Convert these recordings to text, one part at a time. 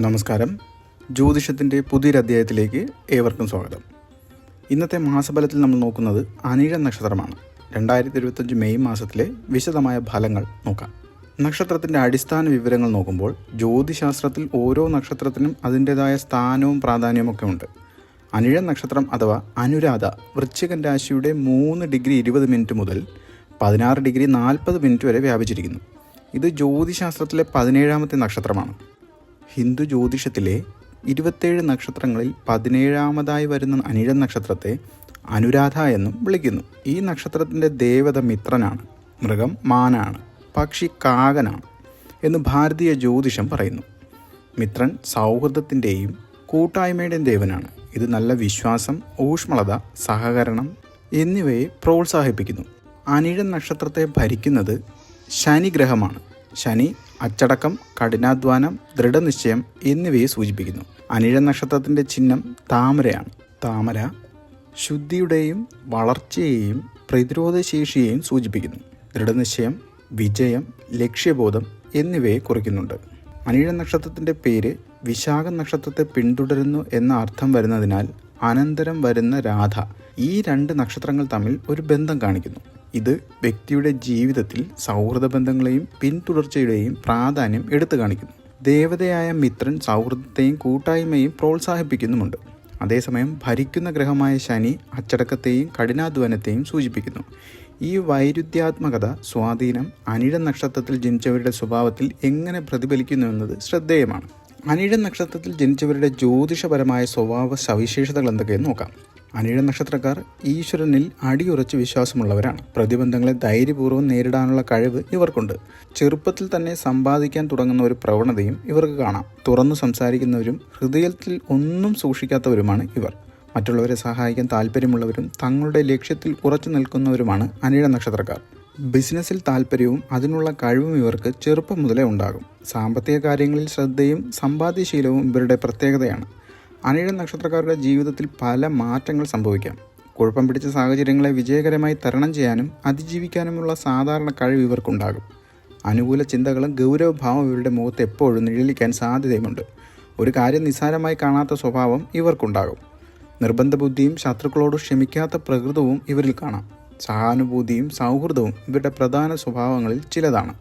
നമസ്കാരം. ജ്യോതിഷത്തിന്റെ പുതിയൊരധ്യായത്തിലേക്ക് ഏവർക്കും സ്വാഗതം. ഇന്നത്തെ മാസഫലത്തിൽ നമ്മൾ നോക്കുന്നത് അനിഴ നക്ഷത്രമാണ്. രണ്ടായിരത്തി ഇരുപത്തഞ്ച് മെയ് മാസത്തിലെ വിശദമായ ഫലങ്ങൾ നോക്കാം. നക്ഷത്രത്തിന്റെ അടിസ്ഥാന വിവരങ്ങൾ നോക്കുമ്പോൾ ജ്യോതിശാസ്ത്രത്തിൽ ഓരോ നക്ഷത്രത്തിനും അതിന്റെതായ സ്ഥാനവും പ്രാധാന്യവും ഒക്കെ ഉണ്ട്. അനിഴ നക്ഷത്രം അഥവാ അനുരാധ വൃശ്ചികൻ രാശിയുടെ മൂന്ന് ഡിഗ്രി ഇരുപത് മിനിറ്റ് മുതൽ പതിനാറ് ഡിഗ്രി നാൽപ്പത് മിനിറ്റ് വരെ വ്യാപിച്ചിരിക്കുന്നു. ഇത് ജ്യോതിശാസ്ത്രത്തിലെ പതിനേഴാമത്തെ നക്ഷത്രമാണ്. ഹിന്ദു ജ്യോതിഷത്തിലെ ഇരുപത്തേഴ് നക്ഷത്രങ്ങളിൽ പതിനേഴാമതായി വരുന്ന അനിഴ നക്ഷത്രത്തെ അനുരാധ എന്നും വിളിക്കുന്നു. ഈ നക്ഷത്രത്തിന്റെ ദേവത മിത്രനാണ് മൃഗം മാനാണ് പക്ഷി കാകനാണ് എന്ന് ഭാരതീയ ജ്യോതിഷം പറയുന്നു. മിത്രൻ സൗഹൃദത്തിന്റെയും കൂട്ടായ്മയുടെയും ദേവനാണ്. ഇത് നല്ല വിശ്വാസം ഊഷ്മളത സഹകരണം എന്നിവയെ പ്രോത്സാഹിപ്പിക്കുന്നു. അനിഴ നക്ഷത്രത്തെ ഭരിക്കുന്നത് ശനി ഗ്രഹമാണ് ശനി അച്ചടക്കം കഠിനാധ്വാനം ദൃഢനിശ്ചയം എന്നിവയെ സൂചിപ്പിക്കുന്നു. അനിഴ നക്ഷത്രത്തിന്റെ ചിഹ്നം താമരയാണ്. താമര ശുദ്ധിയുടെയും വളർച്ചയെയും പ്രതിരോധശേഷിയെയും സൂചിപ്പിക്കുന്നു. ദൃഢനിശ്ചയം വിജയം ലക്ഷ്യബോധം എന്നിവയെ കുറിക്കുന്നുണ്ട്. അനിഴ നക്ഷത്രത്തിന്റെ പേര് വിശാഖ നക്ഷത്രത്തെ പിന്തുടരുന്നു എന്ന അർത്ഥം വരുന്നതിനാൽ അനന്തരം വരുന്ന രാധ ഈ രണ്ട് നക്ഷത്രങ്ങൾ തമ്മിൽ ഒരു ബന്ധം കാണിക്കുന്നു. ഇത് വ്യക്തിയുടെ ജീവിതത്തിൽ സൗഹൃദ ബന്ധങ്ങളെയും പിന്തുടർച്ചയുടെയും പ്രാധാന്യം എടുത്തു കാണിക്കുന്നു. ദേവതയായ മിത്രൻ സൗഹൃദത്തെയും കൂട്ടായ്മയും പ്രോത്സാഹിപ്പിക്കുന്നുമുണ്ട്. അതേസമയം ഭരിക്കുന്ന ഗ്രഹമായ ശനി അച്ചടക്കത്തെയും കഠിനാധ്വാനത്തെയും സൂചിപ്പിക്കുന്നു. ഈ വൈരുദ്ധ്യാത്മകത സ്വാധീനം അനിഴ നക്ഷത്രത്തിൽ ജനിച്ചവരുടെ സ്വഭാവത്തിൽ എങ്ങനെ പ്രതിഫലിക്കുന്നുവെന്നത് ശ്രദ്ധേയമാണ്. അനിഴ നക്ഷത്രത്തിൽ ജനിച്ചവരുടെ ജ്യോതിഷപരമായ സ്വഭാവ സവിശേഷതകൾ എന്തൊക്കെയെന്ന് നോക്കാം. അനിഴ നക്ഷത്രക്കാർ ഈശ്വരനിൽ അടിയുറച്ച് വിശ്വാസമുള്ളവരാണ്. പ്രതിബന്ധങ്ങളെ ധൈര്യപൂർവം നേരിടാനുള്ള കഴിവ് ഇവർക്കുണ്ട്. ചെറുപ്പത്തിൽ തന്നെ സമ്പാദിക്കാൻ തുടങ്ങുന്ന ഒരു പ്രവണതയും ഇവർക്ക് കാണാം. തുറന്നു സംസാരിക്കുന്നവരും ഹൃദയത്തിൽ ഒന്നും സൂക്ഷിക്കാത്തവരുമാണ് ഇവർ. മറ്റുള്ളവരെ സഹായിക്കാൻ താല്പര്യമുള്ളവരും തങ്ങളുടെ ലക്ഷ്യത്തിൽ ഉറച്ചു നിൽക്കുന്നവരുമാണ് അനിഴ നക്ഷത്രക്കാർ. ബിസിനസ്സിൽ താല്പര്യവും അതിനുള്ള കഴിവും ഇവർക്ക് ചെറുപ്പം മുതലേ ഉണ്ടാകും. സാമ്പത്തിക കാര്യങ്ങളിൽ ശ്രദ്ധയും സമ്പാദ്യശീലവും ഇവരുടെ പ്രത്യേകതയാണ്. അനിഴ നക്ഷത്രക്കാരുടെ ജീവിതത്തിൽ പല മാറ്റങ്ങൾ സംഭവിക്കാം. കുഴപ്പം പിടിച്ച സാഹചര്യങ്ങളെ വിജയകരമായി തരണം ചെയ്യാനും അതിജീവിക്കാനുമുള്ള സാധാരണ കഴിവ് ഇവർക്കുണ്ടാകും. അനുകൂല ചിന്തകളും ഗൗരവഭാവം ഇവരുടെ മുഖത്ത് എപ്പോഴും നിഴലിക്കാൻ സാധ്യതയുമുണ്ട്. ഒരു കാര്യം നിസ്സാരമായി കാണാത്ത സ്വഭാവം ഇവർക്കുണ്ടാകും. നിർബന്ധ ബുദ്ധിയും ശത്രുക്കളോട് ക്ഷമിക്കാത്ത പ്രകൃതവും ഇവരിൽ കാണാം. സഹാനുഭൂതിയും സൗഹൃദവും ഇവരുടെ പ്രധാന സ്വഭാവങ്ങളിൽ ചിലതാണ്.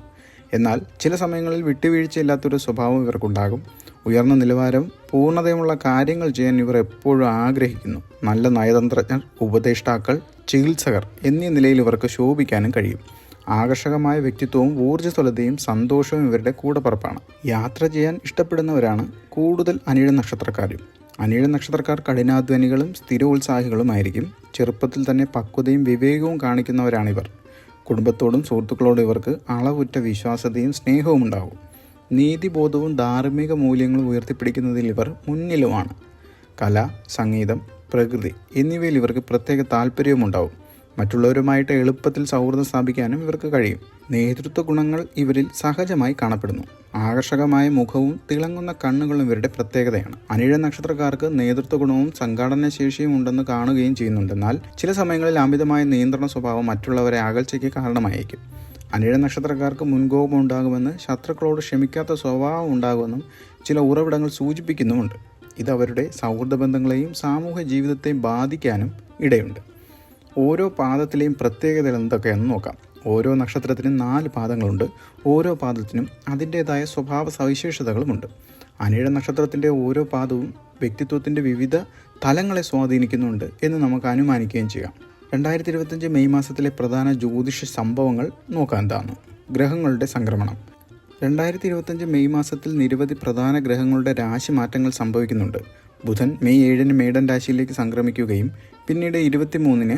എന്നാൽ ചില സമയങ്ങളിൽ വിട്ടുവീഴ്ചയില്ലാത്തൊരു സ്വഭാവം ഇവർക്കുണ്ടാകും. ഉയർന്ന നിലവാരം പൂർണതയുമുള്ള കാര്യങ്ങൾ ചെയ്യാൻ ഇവർ എപ്പോഴും ആഗ്രഹിക്കുന്നു. നല്ല നയതന്ത്രജ്ഞർ ഉപദേഷ്ടാക്കൾ ചികിത്സകർ എന്നീ നിലയിൽ ഇവർക്ക് ശോഭിക്കാനും കഴിയും. ആകർഷകമായ വ്യക്തിത്വവും ഊർജസ്വലതയും സന്തോഷവും ഇവരുടെ കൂടപ്പറപ്പാണ്. യാത്ര ചെയ്യാൻ ഇഷ്ടപ്പെടുന്നവരാണ് കൂടുതൽ അനിഴ നക്ഷത്രക്കാരും. അനിഴ നക്ഷത്രക്കാർ കഠിനാധ്വാനികളും സ്ഥിരോത്സാഹികളുമായിരിക്കും. ചെറുപ്പത്തിൽ തന്നെ പക്വതയും വിവേകവും കാണിക്കുന്നവരാണിവർ. കുടുംബത്തോടും സുഹൃത്തുക്കളോടും ഇവർക്ക് അളവുറ്റ വിശ്വാസതയും സ്നേഹവും ഉണ്ടാകും നീതിബോധവും ധാർമ്മിക മൂല്യങ്ങളും ഉയർത്തിപ്പിടിക്കുന്നതിൽ ഇവർ മുന്നിലുമാണ്. കല സംഗീതം പ്രകൃതി എന്നിവയിൽ ഇവർക്ക് പ്രത്യേക താല്പര്യവുമുണ്ടാവും മറ്റുള്ളവരുമായിട്ട് എളുപ്പത്തിൽ സൗഹൃദം സ്ഥാപിക്കാനും ഇവർക്ക് കഴിയും. നേതൃത്വ ഗുണങ്ങൾ ഇവരിൽ സഹജമായി കാണപ്പെടുന്നു. ആകർഷകമായ മുഖവും തിളങ്ങുന്ന കണ്ണുകളും ഇവരുടെ പ്രത്യേകതയാണ്. അനിഴ നക്ഷത്രക്കാർക്ക് നേതൃത്വ ഗുണവും സംഘാടന ശേഷിയും ഉണ്ടെന്ന് കാണുകയും ചെയ്യുന്നുണ്ടെന്നാൽ ചില സമയങ്ങളിൽ അമിതമായ നിയന്ത്രണ സ്വഭാവം മറ്റുള്ളവരെ അകൽച്ചയ്ക്ക് കാരണമായേക്കും. അനിഴ നക്ഷത്രക്കാർക്ക് മുൻകോപം ഉണ്ടാകുമെന്ന് ശത്രുക്കളോട് ക്ഷമിക്കാത്ത സ്വഭാവം ഉണ്ടാകുമെന്നും ചില ഉറവിടങ്ങൾ സൂചിപ്പിക്കുന്നുമുണ്ട്. ഇത് അവരുടെ സൗഹൃദ ബന്ധങ്ങളെയും സാമൂഹ്യ ജീവിതത്തെയും ബാധിക്കാനും ഇടയുണ്ട്. ഓരോ പാദത്തിലെയും പ്രത്യേകത എന്തൊക്കെയാണെന്ന് നോക്കാം. ഓരോ നക്ഷത്രത്തിനും നാല് പാദങ്ങളുണ്ട്. ഓരോ പാദത്തിനും അതിന്റേതായ സ്വഭാവ സവിശേഷതകളുമുണ്ട്. അനിഴ നക്ഷത്രത്തിന്റെ ഓരോ പാദവും വ്യക്തിത്വത്തിന്റെ വിവിധ തലങ്ങളെ സ്വാധീനിക്കുന്നുണ്ട് എന്ന് നമുക്ക് അനുമാനിക്കുകയും ചെയ്യാം. രണ്ടായിരത്തി ഇരുപത്തഞ്ച് മെയ് മാസത്തിലെ പ്രധാന ജ്യോതിഷ സംഭവങ്ങൾ നോക്കാൻ താന്നു. ഗ്രഹങ്ങളുടെ സംക്രമണം. രണ്ടായിരത്തി ഇരുപത്തഞ്ച് മെയ് മാസത്തിൽ നിരവധി പ്രധാന ഗ്രഹങ്ങളുടെ രാശി മാറ്റങ്ങൾ സംഭവിക്കുന്നുണ്ട്. ബുധൻ മെയ് ഏഴിന് മേടൻ രാശിയിലേക്ക് സംക്രമിക്കുകയും പിന്നീട് ഇരുപത്തിമൂന്നിന്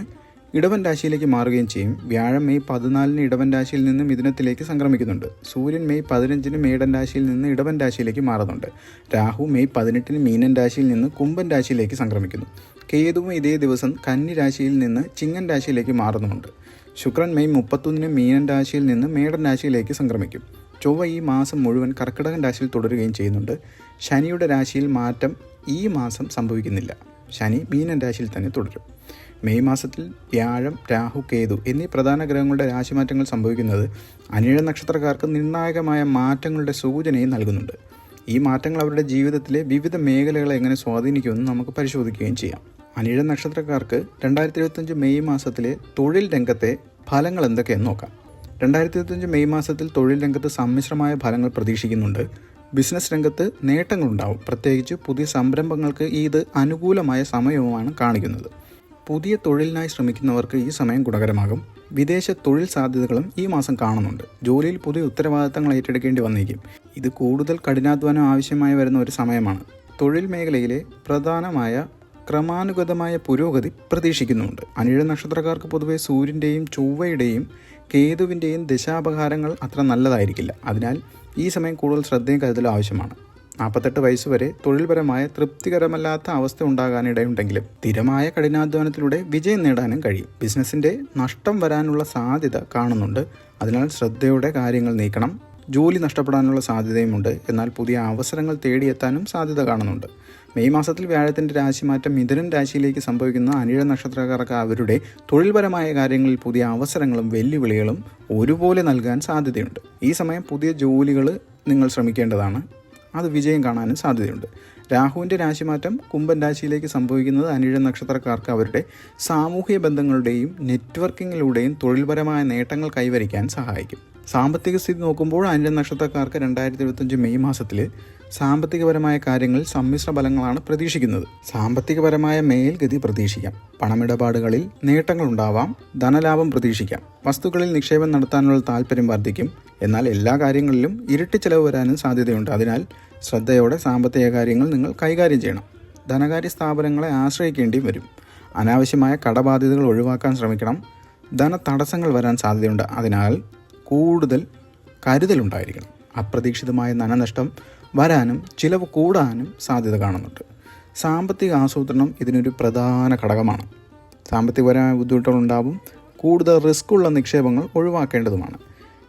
ഇടവൻ രാശിയിലേക്ക് മാറുകയും ചെയ്യും. വ്യാഴം മെയ് പതിനാലിന് ഇടവൻ രാശിയിൽ നിന്ന് മിഥുനത്തിലേക്ക് സംക്രമിക്കുന്നുണ്ട്. സൂര്യൻ മെയ് പതിനഞ്ചിന് മേടൻ രാശിയിൽ നിന്ന് ഇടവൻ രാശിയിലേക്ക് മാറുന്നുണ്ട്. രാഹു മെയ് പതിനെട്ടിന് മീനൻ രാശിയിൽ നിന്ന് കുംഭൻ രാശിയിലേക്ക് സംക്രമിക്കുന്നു. കേതുവും ഇതേ ദിവസം കന്നി രാശിയിൽ നിന്ന് ചിങ്ങൻ രാശിയിലേക്ക് മാറുന്നുണ്ട് ശുക്രൻ മെയ് മുപ്പത്തൊന്നിന് മീനൻ രാശിയിൽ നിന്ന് മേടൻ രാശിയിലേക്ക് സംക്രമിക്കും. ചൊവ്വ ഈ മാസം മുഴുവൻ കർക്കിടകൻ രാശിയിൽ തുടരുകയും ചെയ്യുന്നുണ്ട്. ശനിയുടെ രാശിയിൽ മാറ്റം ഈ മാസം സംഭവിക്കുന്നില്ല. ശനി മീനൻ രാശിയിൽ തന്നെ തുടരും. മെയ് മാസത്തിൽ വ്യാഴം രാഹു കേതു എന്നീ പ്രധാന ഗ്രഹങ്ങളുടെ രാശിമാറ്റങ്ങൾ സംഭവിക്കുന്നത് അനിഴ നക്ഷത്രക്കാർക്ക് നിർണായകമായ മാറ്റങ്ങളുടെ സൂചനയും നൽകുന്നുണ്ട്. ഈ മാറ്റങ്ങൾ അവരുടെ ജീവിതത്തിലെ വിവിധ മേഖലകളെ എങ്ങനെ സ്വാധീനിക്കുമെന്ന് നമുക്ക് പരിശോധിക്കുകയും ചെയ്യാം. അനിഴ നക്ഷത്രക്കാർക്ക് രണ്ടായിരത്തി ഇരുപത്തഞ്ച് മെയ് മാസത്തിലെ തൊഴിൽ രംഗത്തെ ഫലങ്ങൾ എന്തൊക്കെയെന്ന് നോക്കാം. രണ്ടായിരത്തി ഇരുപത്തഞ്ച് മെയ് മാസത്തിൽ തൊഴിൽ രംഗത്ത് സമ്മിശ്രമായ ഫലങ്ങൾ പ്രതീക്ഷിക്കുന്നുണ്ട്. ബിസിനസ് രംഗത്ത് നേട്ടങ്ങളുണ്ടാവും. പ്രത്യേകിച്ച് പുതിയ സംരംഭങ്ങൾക്ക് ഇത് അനുകൂലമായ സമയവുമാണ് കാണിക്കുന്നത്. പുതിയ തൊഴിലിനായി ശ്രമിക്കുന്നവർക്ക് ഈ സമയം ഗുണകരമാകും. വിദേശ തൊഴിൽ സാധ്യതകളും ഈ മാസം കാണുന്നുണ്ട്. ജോലിയിൽ പുതിയ ഉത്തരവാദിത്തങ്ങൾ ഏറ്റെടുക്കേണ്ടി വന്നേക്കും. ഇത് കൂടുതൽ കഠിനാധ്വാനം ആവശ്യമായി വരുന്ന ഒരു സമയമാണ്. തൊഴിൽ മേഖലയിലെ പ്രധാനമായ ക്രമാനുഗതമായ പുരോഗതി പ്രതീക്ഷിക്കുന്നുണ്ട്. അനിഴ നക്ഷത്രക്കാർക്ക് പൊതുവെ സൂര്യന്റെയും ചൊവ്വയുടെയും കേതുവിന്റെയും ദശാപകാരങ്ങൾ അത്ര നല്ലതായിരിക്കില്ല. അതിനാൽ ഈ സമയം കൂടുതൽ ശ്രദ്ധയും കരുതലും ആവശ്യമാണ്. നാൽപ്പത്തെട്ട് വയസ്സ് വരെ തൊഴിൽപരമായ തൃപ്തികരമല്ലാത്ത അവസ്ഥ ഉണ്ടാകാനിടയുണ്ടെങ്കിലും സ്ഥിരമായ കഠിനാധ്വാനത്തിലൂടെ വിജയം നേടാനും കഴിയും. ബിസിനസ്സിന്റെ നഷ്ടം വരാനുള്ള സാധ്യത കാണുന്നുണ്ട്. അതിനാൽ ശ്രദ്ധയോടെ കാര്യങ്ങൾ നീക്കണം. ജോലി നഷ്ടപ്പെടാനുള്ള സാധ്യതയുമുണ്ട്. എന്നാൽ പുതിയ അവസരങ്ങൾ തേടിയെത്താനും സാധ്യത കാണുന്നുണ്ട്. മെയ് മാസത്തിൽ വ്യാഴത്തിന്റെ രാശിമാറ്റം മിഥുനൻ രാശിയിലേക്ക് സംഭവിക്കുന്ന അനിഴ നക്ഷത്രക്കാർക്ക് അവരുടെ തൊഴിൽപരമായ കാര്യങ്ങളിൽ പുതിയ അവസരങ്ങളും വെല്ലുവിളികളും ഒരുപോലെ നൽകാൻ സാധ്യതയുണ്ട്. ഈ സമയം പുതിയ ജോലികൾ നിങ്ങൾ ശ്രമിക്കേണ്ടതാണ്. അത് വിജയം കാണാനും സാധ്യതയുണ്ട്. രാഹുവിന്റെ രാശിമാറ്റം കുംഭൻ രാശിയിലേക്ക് സംഭവിക്കുന്നത് അനിഴ നക്ഷത്രക്കാർക്ക് അവരുടെ സാമൂഹിക ബന്ധങ്ങളുടെയും നെറ്റ്വർക്കിങ്ങിലൂടെയും തൊഴിൽപരമായ നേട്ടങ്ങൾ കൈവരിക്കാൻ സഹായിക്കും. സാമ്പത്തിക സ്ഥിതി നോക്കുമ്പോൾ അനിഴ നക്ഷത്രക്കാർക്ക് രണ്ടായിരത്തി മെയ് മാസത്തിൽ സാമ്പത്തികപരമായ കാര്യങ്ങളിൽ സമ്മിശ്ര ഫലങ്ങളാണ് പ്രതീക്ഷിക്കുന്നത്. സാമ്പത്തികപരമായ മേൽഗതി പ്രതീക്ഷിക്കാം. പണമിടപാടുകളിൽ നേട്ടങ്ങൾ ഉണ്ടാവാം. ധനലാഭം പ്രതീക്ഷിക്കാം. വസ്തുക്കളിൽ നിക്ഷേപം നടത്താനുള്ള താല്പര്യം വർദ്ധിക്കും. എന്നാൽ എല്ലാ കാര്യങ്ങളിലും ഇരട്ടി ചെലവ് വരാനും സാധ്യതയുണ്ട്. അതിനാൽ ശ്രദ്ധയോടെ സാമ്പത്തിക കാര്യങ്ങൾ നിങ്ങൾ കൈകാര്യം ചെയ്യണം. ധനകാര്യ സ്ഥാപനങ്ങളെ ആശ്രയിക്കേണ്ടിയും വരും. അനാവശ്യമായ കടബാധ്യതകൾ ഒഴിവാക്കാൻ ശ്രമിക്കണം. ധന തടസ്സങ്ങൾ വരാൻ സാധ്യതയുണ്ട്. അതിനാൽ കൂടുതൽ കരുതലുണ്ടായിരിക്കണം. അപ്രതീക്ഷിതമായ ധനനഷ്ടം വരാനും ചിലവ് കൂടാനും സാധ്യത കാണുന്നുണ്ട്. സാമ്പത്തിക ആസൂത്രണം ഇതിനൊരു പ്രധാന ഘടകമാണ്. സാമ്പത്തികപരമായ ബുദ്ധിമുട്ടുകളുണ്ടാവും. കൂടുതൽ റിസ്ക് ഉള്ള നിക്ഷേപങ്ങൾ ഒഴിവാക്കേണ്ടതുമാണ്.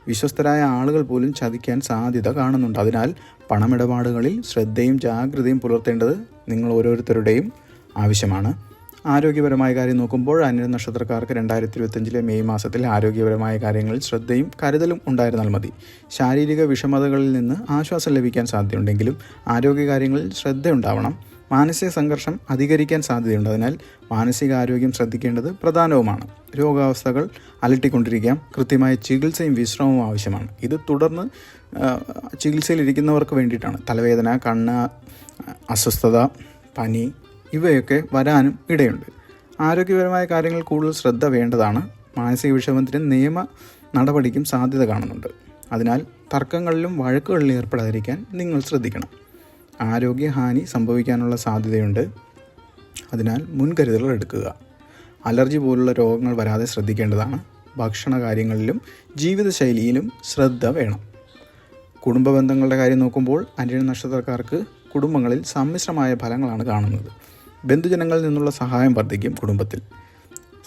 വിശ്വസ്തരായ ആളുകൾ പോലും ചതിക്കാൻ സാധ്യത കാണുന്നുണ്ട്. അതിനാൽ പണമിടപാടുകളിൽ ശ്രദ്ധയും ജാഗ്രതയും പുലർത്തേണ്ടത് നിങ്ങൾ ഓരോരുത്തരുടെയും ആവശ്യമാണ്. ആരോഗ്യപരമായ കാര്യം നോക്കുമ്പോൾ അന്യ നക്ഷത്രക്കാർക്ക് രണ്ടായിരത്തി ഇരുപത്തഞ്ചിലെ മെയ് മാസത്തിൽ ആരോഗ്യപരമായ കാര്യങ്ങളിൽ ശ്രദ്ധയും കരുതലും ഉണ്ടായിരുന്നാൽ മതി. ശാരീരിക വിഷമതകളിൽ നിന്ന് ആശ്വാസം ലഭിക്കാൻ സാധ്യതയുണ്ടെങ്കിലും ആരോഗ്യകാര്യങ്ങളിൽ ശ്രദ്ധയുണ്ടാവണം. മാനസിക സംഘർഷം അധികരിക്കാൻ സാധ്യതയുണ്ട്. അതിനാൽ മാനസികാരോഗ്യം ശ്രദ്ധിക്കേണ്ടത് പ്രധാനവുമാണ്. രോഗാവസ്ഥകൾ അലട്ടിക്കൊണ്ടിരിക്കാം. കൃത്യമായ ചികിത്സയും വിശ്രമവും ആവശ്യമാണ്. ഇത് തുടർന്ന് ചികിത്സയിലിരിക്കുന്നവർക്ക് വേണ്ടിയിട്ടാണ്. തലവേദന കണ്ണ് അസ്വസ്ഥത പനി ഇവയൊക്കെ വരാനും ഇടയുണ്ട്. ആരോഗ്യപരമായ കാര്യങ്ങൾ കൂടുതൽ ശ്രദ്ധ വേണ്ടതാണ്. മാനസിക വിഷമത്തിന് നിയമ നടപടിക്കും സാധ്യത കാണുന്നുണ്ട്. അതിനാൽ തർക്കങ്ങളിലും വഴക്കുകളിലും ഏർപ്പെടാതിരിക്കാൻ നിങ്ങൾ ശ്രദ്ധിക്കണം. ആരോഗ്യഹാനി സംഭവിക്കാനുള്ള സാധ്യതയുണ്ട്. അതിനാൽ മുൻകരുതലുകൾ എടുക്കുക. അലർജി പോലുള്ള രോഗങ്ങൾ വരാതെ ശ്രദ്ധിക്കേണ്ടതാണ്. ഭക്ഷണ കാര്യങ്ങളിലും ജീവിതശൈലിയിലും ശ്രദ്ധ വേണം. കുടുംബ ബന്ധങ്ങളുടെ കാര്യം നോക്കുമ്പോൾ അന്യ നക്ഷത്രക്കാർക്ക് കുടുംബങ്ങളിൽ സമ്മിശ്രമായ ഫലങ്ങളാണ് കാണുന്നത്. ബന്ധുജനങ്ങളിൽ നിന്നുള്ള സഹായം വർദ്ധിക്കും കുടുംബത്തിൽ.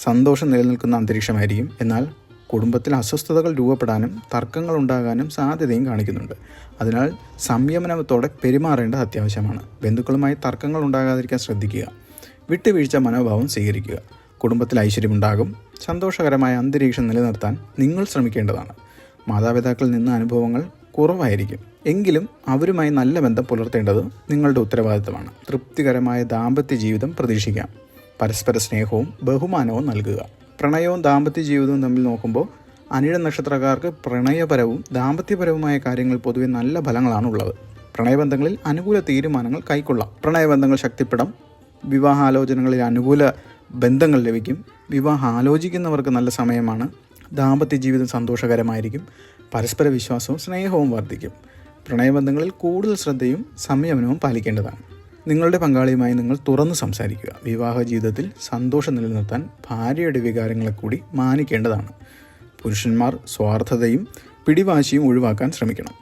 സന്തോഷം നിലനിൽക്കുന്ന അന്തരീക്ഷമായിരിക്കും. എന്നാൽ കുടുംബത്തിൽ അസ്വസ്ഥതകൾ രൂപപ്പെടാനും തർക്കങ്ങൾ ഉണ്ടാകാനും സാധ്യതയും കാണിക്കുന്നുണ്ട്. അതിനാൽ സംയമനത്തോടെ പെരുമാറേണ്ടത് അത്യാവശ്യമാണ്. ബന്ധുക്കളുമായി തർക്കങ്ങൾ ഉണ്ടാകാതിരിക്കാൻ ശ്രദ്ധിക്കുക. വിട്ടുവീഴ്ച മനോഭാവം സ്വീകരിക്കുക. കുടുംബത്തിൽ ഐശ്വര്യമുണ്ടാകും. സന്തോഷകരമായ അന്തരീക്ഷം നിലനിർത്താൻ നിങ്ങൾ ശ്രമിക്കേണ്ടതാണ്. മാതാപിതാക്കളിൽ നിന്ന് അനുഭവങ്ങൾ കുറവായിരിക്കും. എങ്കിലും അവരുമായി നല്ല ബന്ധം പുലർത്തേണ്ടത് നിങ്ങളുടെ ഉത്തരവാദിത്തമാണ്. തൃപ്തികരമായ ദാമ്പത്യ ജീവിതം പ്രതീക്ഷിക്കാം. പരസ്പര സ്നേഹവും ബഹുമാനവും നൽകുക. പ്രണയവും ദാമ്പത്യ ജീവിതവും തമ്മിൽ നോക്കുമ്പോൾ അനിഴ നക്ഷത്രക്കാർക്ക് പ്രണയപരവും ദാമ്പത്യപരവുമായ കാര്യങ്ങൾ പൊതുവെ നല്ല ഫലങ്ങളാണ് ഉള്ളത് പ്രണയബന്ധങ്ങളിൽ അനുകൂല തീരുമാനങ്ങൾ കൈക്കൊള്ളാം. പ്രണയബന്ധങ്ങൾ ശക്തിപ്പെടാം. വിവാഹാലോചനകളിൽ അനുകൂല ബന്ധങ്ങൾ ലഭിക്കും. വിവാഹം ആലോചിക്കുന്നവർക്ക് നല്ല സമയമാണ്. ദാമ്പത്യ ജീവിതം സന്തോഷകരമായിരിക്കും. പരസ്പര വിശ്വാസവും സ്നേഹവും വർദ്ധിക്കും. പ്രണയബന്ധങ്ങളിൽ കൂടുതൽ ശ്രദ്ധയും സംയമനവും പാലിക്കേണ്ടതാണ്. നിങ്ങളുടെ പങ്കാളിയുമായി നിങ്ങൾ തുറന്ന് സംസാരിക്കുക. വിവാഹ ജീവിതത്തിൽ സന്തോഷം നിലനിർത്താൻ ഭാര്യയുടെ വികാരങ്ങളെ കൂടി മാനിക്കേണ്ടതാണ്. പുരുഷന്മാർ സ്വാർത്ഥതയും പിടിവാശിയും ഒഴിവാക്കാൻ ശ്രമിക്കണം.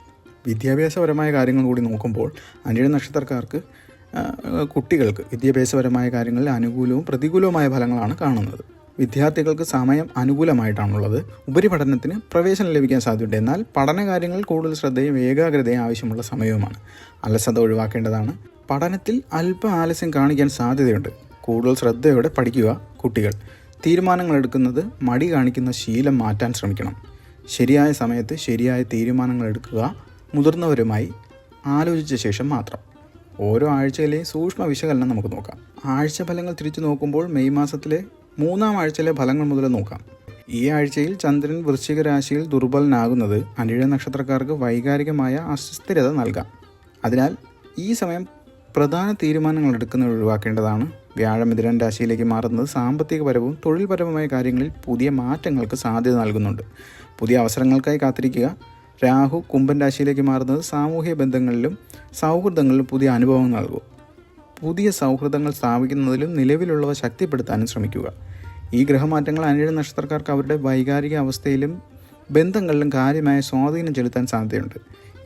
വിദ്യാഭ്യാസപരമായ കാര്യങ്ങൾ കൂടി നോക്കുമ്പോൾ അനിഴ നക്ഷത്രക്കാർക്ക് കുട്ടികൾക്ക് വിദ്യാഭ്യാസപരമായ കാര്യങ്ങളിൽ അനുകൂലവും പ്രതികൂലവുമായ ഫലങ്ങളാണ് കാണുന്നത്. വിദ്യാർത്ഥികൾക്ക് സമയം അനുകൂലമായിട്ടാണുള്ളത്. ഉപരിപഠനത്തിന് പ്രവേശനം ലഭിക്കാൻ സാധ്യതയുണ്ട്. എന്നാൽ പഠനകാര്യങ്ങളിൽ കൂടുതൽ ശ്രദ്ധയും ഏകാഗ്രതയും ആവശ്യമുള്ള സമയവുമാണ്. അലസത ഒഴിവാക്കേണ്ടതാണ്. പഠനത്തിൽ അല്പ ആലസ്യം കാണിക്കാൻ സാധ്യതയുണ്ട്. കൂടുതൽ ശ്രദ്ധയോടെ പഠിക്കുക കുട്ടികൾ. തീരുമാനങ്ങൾ എടുക്കുന്നത് മടി കാണിക്കുന്ന ശീലം മാറ്റാൻ ശ്രമിക്കണം. ശരിയായ സമയത്ത് ശരിയായ തീരുമാനങ്ങൾ എടുക്കുക മുതിർന്നവരുമായി ആലോചിച്ച ശേഷം മാത്രം. ഓരോ ആഴ്ചയിലെയും സൂക്ഷ്മ വിശകലനം നമുക്ക് നോക്കാം. ആഴ്ച ഫലങ്ങൾ തിരിച്ചു നോക്കുമ്പോൾ മെയ് മാസത്തിലെ മൂന്നാം ആഴ്ചയിലെ ഫലങ്ങൾ മുതൽ നോക്കാം. ഈ ആഴ്ചയിൽ ചന്ദ്രൻ വൃശ്ചിക രാശിയിൽ ദുർബലനാകുന്നത് അനിഴ നക്ഷത്രക്കാർക്ക് വൈകാരികമായ അസ്വസ്ഥിരത നൽകാം. അതിനാൽ ഈ സമയം പ്രധാന തീരുമാനങ്ങൾ എടുക്കുന്നത് ഒഴിവാക്കേണ്ടതാണ്. വ്യാഴമിതിരൻ രാശിയിലേക്ക് മാറുന്നത് സാമ്പത്തികപരവും തൊഴിൽപരവുമായ കാര്യങ്ങളിൽ പുതിയ മാറ്റങ്ങൾക്ക് സാധ്യത നൽകുന്നുണ്ട്. പുതിയ അവസരങ്ങൾക്കായി കാത്തിരിക്കുക. രാഹു കുംഭൻ രാശിയിലേക്ക് മാറുന്നത് സാമൂഹ്യ ബന്ധങ്ങളിലും സൗഹൃദങ്ങളിലും പുതിയ അനുഭവങ്ങൾ നൽകും. പുതിയ സൗഹൃദങ്ങൾ സ്ഥാപിക്കുന്നതിലും നിലവിലുള്ളവ ശക്തിപ്പെടുത്താനും ശ്രമിക്കുക. ഈ ഗ്രഹമാറ്റങ്ങൾ അനിഴ നക്ഷത്രക്കാർക്ക് അവരുടെ വൈകാരിക അവസ്ഥയിലും ബന്ധങ്ങളിലും കാര്യമായ സ്വാധീനം ചെലുത്താൻ സാധ്യതയുണ്ട്.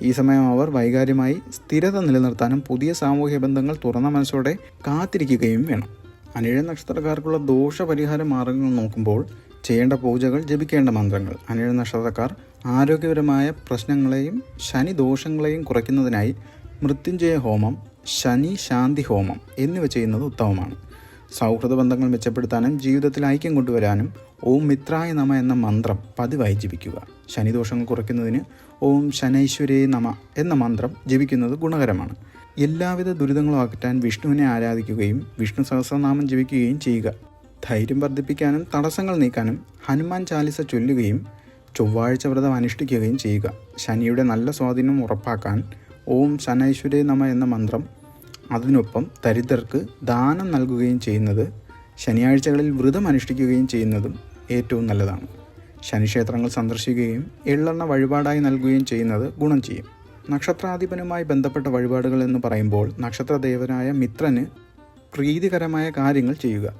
ഈ സമയം അവർ വൈകാര്യമായി സ്ഥിരത നിലനിർത്താനും പുതിയ സാമൂഹ്യ ബന്ധങ്ങൾ തുറന്ന മനസ്സോടെ കാത്തിരിക്കുകയും വേണം. അനിഴ നക്ഷത്രക്കാർക്കുള്ള ദോഷപരിഹാര മാർഗങ്ങൾ നോക്കുമ്പോൾ ചെയ്യേണ്ട പൂജകൾ ജപിക്കേണ്ട മന്ത്രങ്ങൾ. അനിഴ നക്ഷത്രക്കാർ ആരോഗ്യപരമായ പ്രശ്നങ്ങളെയും ശനി ദോഷങ്ങളെയും കുറയ്ക്കുന്നതിനായി മൃത്യുഞ്ജയ ഹോമം ശനി ശാന്തി ഹോമം എന്നിവ ചെയ്യുന്നത് ഉത്തമമാണ്. സൗഹൃദ ബന്ധങ്ങൾ മെച്ചപ്പെടുത്താനും ജീവിതത്തിൽ ഐക്യം കൊണ്ടുവരാനും ഓം മിത്രായ നമ എന്ന മന്ത്രം പതിവായി ജപിക്കുക ശനിദോഷങ്ങൾ കുറയ്ക്കുന്നതിന് ഓം ശനൈശ്വരേ നമ എന്ന മന്ത്രം ജപിക്കുന്നത് ഗുണകരമാണ്. എല്ലാവിധ ദുരിതങ്ങളും അകറ്റാൻ വിഷ്ണുവിനെ ആരാധിക്കുകയും വിഷ്ണു സഹസ്രനാമം ജപിക്കുകയും ചെയ്യുക. ധൈര്യം വർദ്ധിപ്പിക്കാനും തടസ്സങ്ങൾ നീക്കാനും ഹനുമാൻ ചാലിസ ചൊല്ലുകയും ചൊവ്വാഴ്ച വ്രതം അനുഷ്ഠിക്കുകയും ചെയ്യുക. ശനിയുടെ നല്ല സ്വാധീനം ഉറപ്പാക്കാൻ ഓം ശനൈശ്വരേ നമ എന്ന മന്ത്രം അതിനൊപ്പം ദരിദ്രർക്ക് ദാനം നൽകുകയും ചെയ്യുന്നത് ശനിയാഴ്ചകളിൽ വ്രതം അനുഷ്ഠിക്കുകയും ചെയ്യുന്നതും ഏറ്റവും നല്ലതാണ്. ശനിക്ഷേത്രങ്ങൾ സന്ദർശിക്കുകയും എള്ളെണ്ണ വഴിപാടായി നൽകുകയും ചെയ്യുന്നത് ഗുണം ചെയ്യും. നക്ഷത്രാധിപനുമായി ബന്ധപ്പെട്ട വഴിപാടുകൾ എന്ന് പറയുമ്പോൾ നക്ഷത്രദേവനായ മിത്രന് പ്രീതികരമായ കാര്യങ്ങൾ ചെയ്യുക.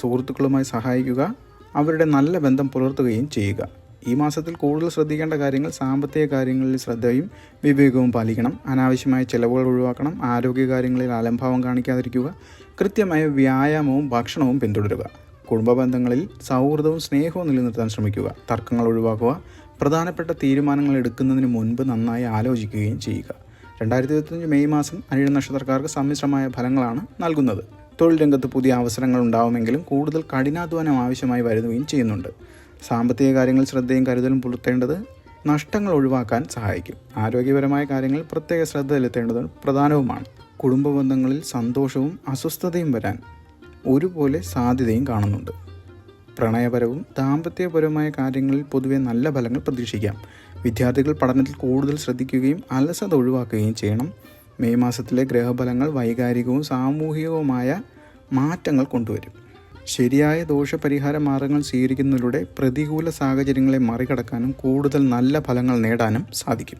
സുഹൃത്തുക്കളുമായി സഹായിക്കുക. അവരുടെ നല്ല ബന്ധം പുലർത്തുകയും ചെയ്യുക. ഈ മാസത്തിൽ കൂടുതൽ ശ്രദ്ധിക്കേണ്ട കാര്യങ്ങൾ സാമ്പത്തിക കാര്യങ്ങളിൽ ശ്രദ്ധയും വിവേകവും പാലിക്കണം. അനാവശ്യമായ ചിലവുകൾ ഒഴിവാക്കണം. ആരോഗ്യ കാര്യങ്ങളിൽ അലംഭാവം കാണിക്കാതിരിക്കുക. കൃത്യമായ വ്യായാമവും ഭക്ഷണവും പിന്തുടരുക. കുടുംബ ബന്ധങ്ങളിൽ സൗഹൃദവും സ്നേഹവും നിലനിർത്താൻ ശ്രമിക്കുക. തർക്കങ്ങൾ ഒഴിവാക്കുക. പ്രധാനപ്പെട്ട തീരുമാനങ്ങൾ എടുക്കുന്നതിന് മുൻപ് നന്നായി ആലോചിക്കുകയും ചെയ്യുക. രണ്ടായിരത്തി ഇരുപത്തഞ്ച് മെയ് മാസം അനിഴ നക്ഷത്രക്കാർക്ക് സമ്മിശ്രമായ ഫലങ്ങളാണ് നൽകുന്നത്. തൊഴിൽ രംഗത്ത് പുതിയ അവസരങ്ങൾ ഉണ്ടാവുമെങ്കിലും കൂടുതൽ കഠിനാധ്വാനം ആവശ്യമായി വരുകയും ചെയ്യുന്നുണ്ട്. സാമ്പത്തിക കാര്യങ്ങൾ ശ്രദ്ധയും കരുതലും പുലർത്തേണ്ടത് നഷ്ടങ്ങൾ ഒഴിവാക്കാൻ സഹായിക്കും. ആരോഗ്യപരമായ കാര്യങ്ങൾ പ്രത്യേക ശ്രദ്ധ ചെലുത്തേണ്ടത് പ്രധാനവുമാണ്. കുടുംബ ബന്ധങ്ങളിൽ സന്തോഷവും അസ്വസ്ഥതയും വരാൻ ഒരുപോലെ സാധ്യതയും കാണുന്നുണ്ട്. പ്രണയപരവും ദാമ്പത്യപരവുമായ കാര്യങ്ങളിൽ പൊതുവെ നല്ല ഫലങ്ങൾ പ്രതീക്ഷിക്കാം. വിദ്യാർത്ഥികൾ പഠനത്തിൽ കൂടുതൽ ശ്രദ്ധിക്കുകയും അലസത ഒഴിവാക്കുകയും ചെയ്യണം. മെയ് മാസത്തിലെ ഗ്രഹഫലങ്ങൾ വൈകാരികവും സാമൂഹികവുമായ മാറ്റങ്ങൾ കൊണ്ടുവരും. ശരിയായ ദോഷപരിഹാര മാർഗങ്ങൾ സ്വീകരിക്കുന്നതിലൂടെ പ്രതികൂല സാഹചര്യങ്ങളെ മറികടക്കാനും കൂടുതൽ നല്ല ഫലങ്ങൾ നേടാനും സാധിക്കും.